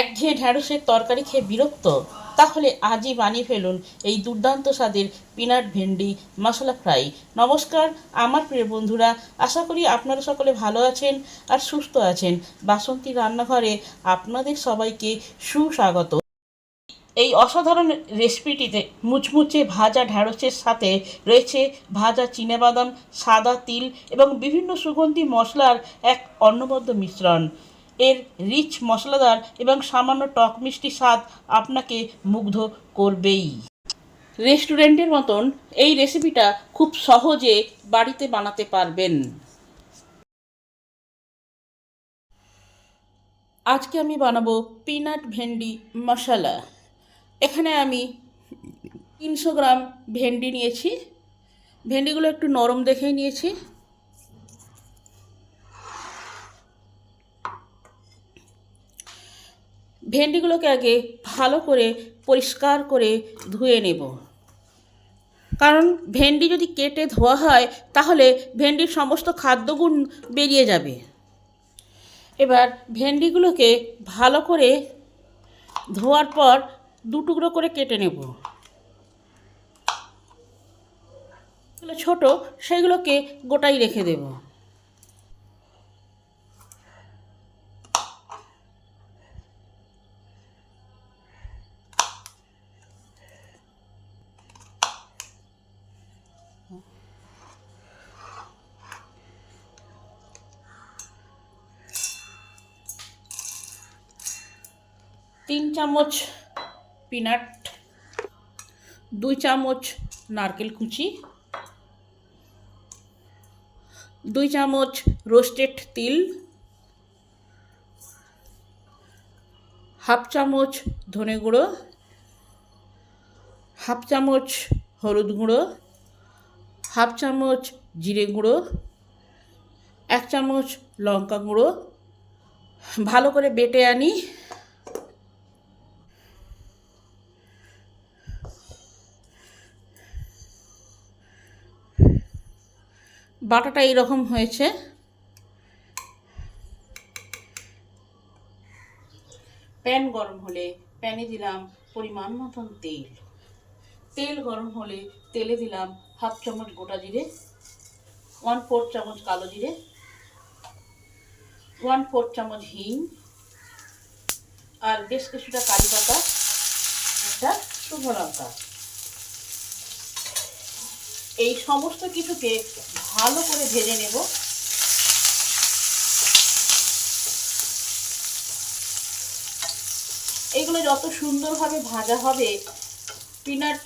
একঘেয়ে ঢ্যাঁড়সের তরকারি খেয়ে বিরক্ত? তাহলে আজই বানিয়ে ফেলুন এই দুর্দান্ত স্বাদের পিনাট ভেন্ডি, মশলা ফ্রাই। নমস্কার, আমার প্রিয় বন্ধুরা, আশা করি আপনারা সকলে ভালো আছেন আর সুস্থ আছেন। বাসন্তী রান্নাঘরে আপনাদের সবাইকে সুস্বাগত। এই অসাধারণ রেসিপিটিতে মুচমুচে ভাজা ঢ্যাঁড়সের সাথে রয়েছে ভাজা চিনেবাদাম, সাদা তিল এবং বিভিন্ন সুগন্ধি মশলার এক অন্নবদ্য মিশ্রণ। এর রিচ মশলাদার এবং সামান্য টক মিষ্টি স্বাদ আপনাকে মুগ্ধ করবেই। রেস্টুরেন্টের মতন এই রেসিপিটা খুব সহজে বাড়িতে বানাতে পারবেন। আজকে আমি বানাবো পিনাট ভেন্ডি মশলা। এখানে আমি তিনশো গ্রাম ভেন্ডি নিয়েছি। ভেন্ডিগুলো একটু নরম দেখেই নিয়েছি। ভেন্ডিগুলোকে আগে ভালো করে পরিষ্কার করে ধুয়ে নেব। কারণ ভেন্ডি যদি কেটে ধোয়া হয়, তাহলে ভেন্ডির সমস্ত খাদ্যগুণ বেরিয়ে যাবে। এবার ভেন্ডিগুলোকে ভালো করে ধোয়ার পর দু টুকরো করে কেটে নেব। ছোট, সেগুলোকে গোটাই রেখে দেব। তিন চামচ পিনাট, দুই চামচ নারকেল কুচি, দুই চামচ রোস্টেড তিল, হাফ চামচ ধনে গুঁড়ো, হাফ চামচ হলুদ গুঁড়ো, হাফ চামচ জিরে গুঁড়ো, এক চামচ লঙ্কা গুঁড়ো। ভালো করে বেটে আনি। বাটাটা এইরকম হয়েছে। প্যান গরম হলে প্যানে দিলাম পরিমাণ মতন তেল। তেল গরম হলে তেলে দিলাম হাফ চামচ গোটা জিরে ওয়ান ফোর্থ চামচ কালো জিরে ওয়ান ফোর্থ চামচ হিং, আর বেশ কিছুটা কারি পাতা, একটা শুকনো লঙ্কা। এই সমস্ত কিছুকে ভালো করে ভেজে নেব। এগুলো যত সুন্দরভাবে ভাজা হবে, পিনাট,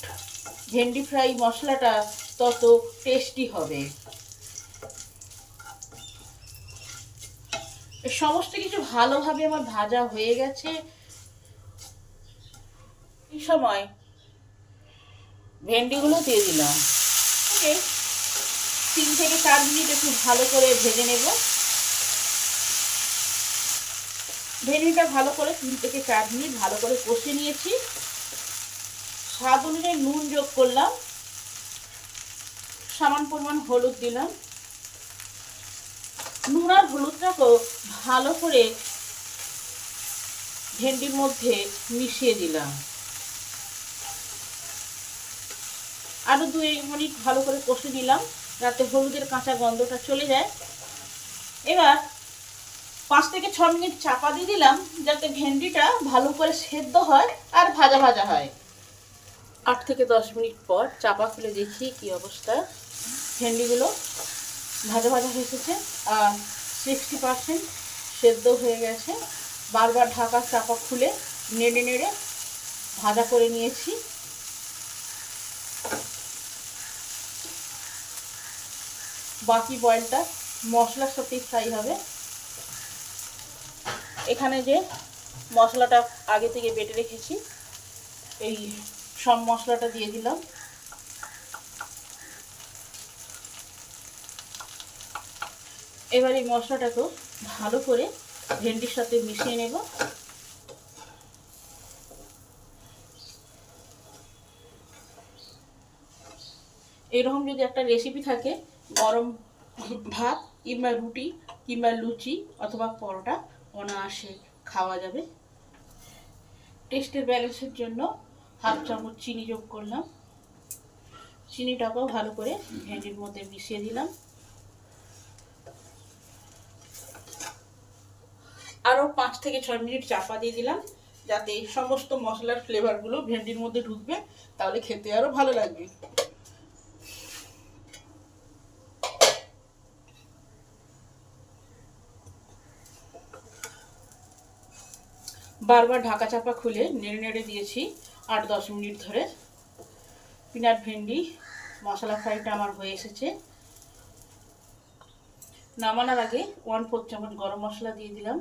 ভেন্ডি ফ্রাই মশলাটা তত টেস্টি হবে। সমস্ত কিছু ভালোভাবে আমার ভাজা হয়ে গেছে। এই সময় ভেন্ডিগুলো দিয়ে দিলাম। ওকে তিন থেকে চার মিনিট একটু ভালো করে ভেজে নেব। ভেন্ডিটা ভালো করে তিন থেকে চার মিনিট ভালো করে কষে নিয়েছি। স্বাদ অনুযায়ী নুন যোগ করলাম। সামান পরিমাণ হলুদ দিলাম। নুন আর হলুদটাকেও ভালো করে ভেন্ডির মধ্যে মিশিয়ে দিলাম। আরও দু এক মিনিট ভালো করে কষে নিলাম। যাতে হলুদের কাঁচা গন্ধটা চলে যায়। এবার পাঁচ থেকে ছ মিনিট চাপা দিয়ে দিলাম যাতে ভেন্ডিটা ভালো করে সেদ্ধ হয় আর ভাজা ভাজা হয়। আট থেকে দশ মিনিট পর চাপা খুলে দেখি কি অবস্থা? ভেন্ডিগুলো ভাজা ভাজা হয়ে এসেছে আর সিক্সটি পারসেন্ট সেদ্ধ হয়ে গেছে। বারবার ঢাকা চাপা খুলে নেড়ে নেড়ে ভাজা করে নিয়েছি। বাকি বয়েলটা মশলার সাথেই ফ্রাই হবে। এখানে যে মশলাটা আগে থেকে বেটে রেখেছি, এই সব মশলাটা দিয়ে দিলাম। এবার এই মশলাটাকেও ভালো করে ভেন্ডির সাথে মিশিয়ে নেব। এরকম যদি একটা রেসিপি থাকে গরম ভাত কিংবা রুটি কিংবা লুচি অথবা পরোটা অনায়াসে খাওয়া যাবে। টেস্টের ব্যালেন্সের জন্য হাফ চামচ চিনি যোগ করলাম। চিনিটাকেও ভালো করে ভেন্ডির মধ্যে মিশিয়ে দিলাম। আরও পাঁচ থেকে ছয় মিনিট চাপা দিয়ে দিলাম, যাতে সমস্ত মশলার ফ্লেভারগুলো ভেন্ডির মধ্যে ঢুকবে, তাহলে খেতে আরও ভালো লাগবে। বারবার ঢাকা চাপা খুলে নেড়ে নেড়ে দিয়েছি আট দশ মিনিট ধরে। পিনাট ভেন্ডি, মশলা ফ্রাইটা আমার হয়ে এসেছে। নামানোর আগে ওয়ান ফোর চামচ গরম মশলা দিয়ে দিলাম।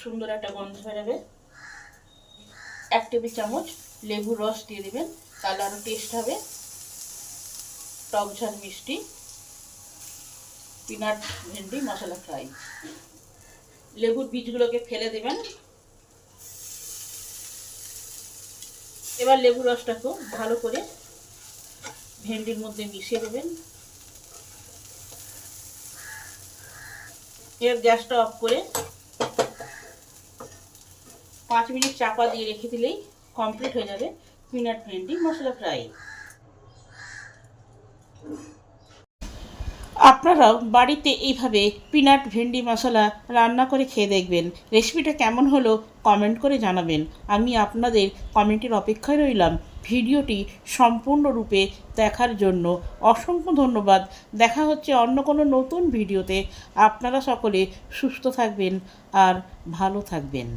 সুন্দর একটা গন্ধ বেরোবে। এক টেবিল চামচ লেবুর রস দিয়ে দেবেন, তাহলে আরও টেস্ট হবে। টক ঝাল মিষ্টি, পিনাট ভেন্ডি, মশলা ফ্রাই। লেবুর বীজগুলোকে ফেলে দেবেন। এবার লেবু রসটাকেও ভালো করে ভেন্ডির মধ্যে মিশিয়ে দেবেন। এর গ্যাসটা অফ করে পাঁচ মিনিট চাপা দিয়ে রেখে দিলেই কমপ্লিট হয়ে যাবে পিনাট ভেন্ডি মশলা ফ্রাই। আপনারাও বাড়িতে এইভাবে পিনাট, ভেন্ডি মশলা রান্না করে খেয়ে দেখবেন। রেসিপিটা কেমন হলো কমেন্ট করে জানাবেন। আমি আপনাদের কমেন্টের অপেক্ষায় রইলাম। ভিডিওটি সম্পূর্ণরূপে দেখার জন্য অসংখ্য ধন্যবাদ। দেখা হচ্ছে অন্য কোনো নতুন ভিডিওতে। আপনারা সকলে সুস্থ থাকবেন আর ভালো থাকবেন।